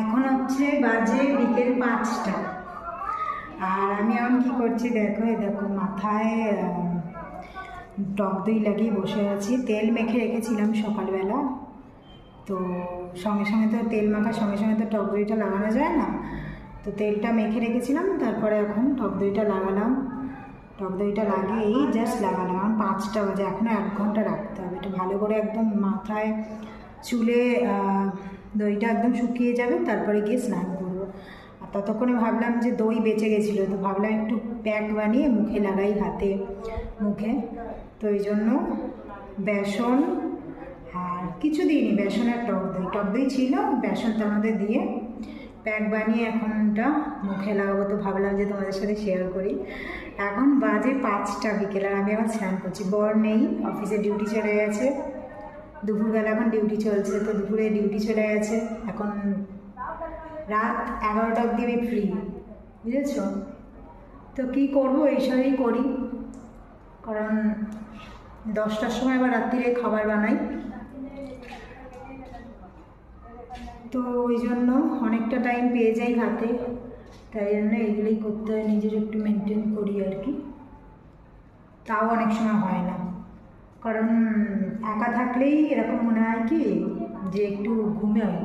এখন হচ্ছে বাজে বিকেল পাঁচটা। আর আমি এখন কি করছি দেখো দেখো মাথায় টক দই লাগিয়ে বসে আছি। তেল মেখে রেখেছিলাম সকালবেলা। তো সঙ্গে সঙ্গে তো তেল মাখার সঙ্গে সঙ্গে তো টক দইটা লাগানো যায় না। তো তেলটা মেখে রেখেছিলাম, তারপরে এখন টক দইটা লাগালাম। টক দইটা লাগিয়ে এই জাস্ট লাগালাম পাঁচটা বাজে এখনও এক ঘণ্টা রাখতে হবে। এটা ভালো করে একদম মাথায় চুলে দইটা একদম শুকিয়ে যাবে, তারপরে গিয়ে স্নান করব। আর ততক্ষণে ভাবলাম যে দই বেঁচে গেছিল, তো ভাবলাম একটু প্যাক বানিয়ে মুখে লাগাই হাতে, মুখে। তো এই জন্য বেসন আর কিছু দিইনি, বেসন আর টক দই। টক দই ছিল, বেসন তার মধ্যে দিয়ে প্যাক বানিয়ে এখনটা মুখে লাগাবো, তো ভাবলাম যে তোমাদের সাথে শেয়ার করি। এখন বাজে পাঁচটা বিকেল, আর আমি আবার স্নান করছি। বর নেই অফিসে ডিউটি চলে গেছে। দুপুরবেলা এখন ডিউটি চলছে, তো দুপুরে ডিউটি চলে গেছে। এখন রাত এগারোটা অবধি আমি ফ্রি বুঝেছ? তো কী করব? এইসবই করি। কারণ দশটার সময় আবার রাত্রিরে খাবার বানাই। তো ওই জন্য অনেকটা টাইম পেয়ে যাই হাতে। তাই জন্য এগুলোই করতে হয়, নিজের একটু মেনটেন করি আর কি। তাও অনেক সময় হয় না। কারণ একা থাকলেই এরকম মনে হয় কি যে একটু ঘুমাই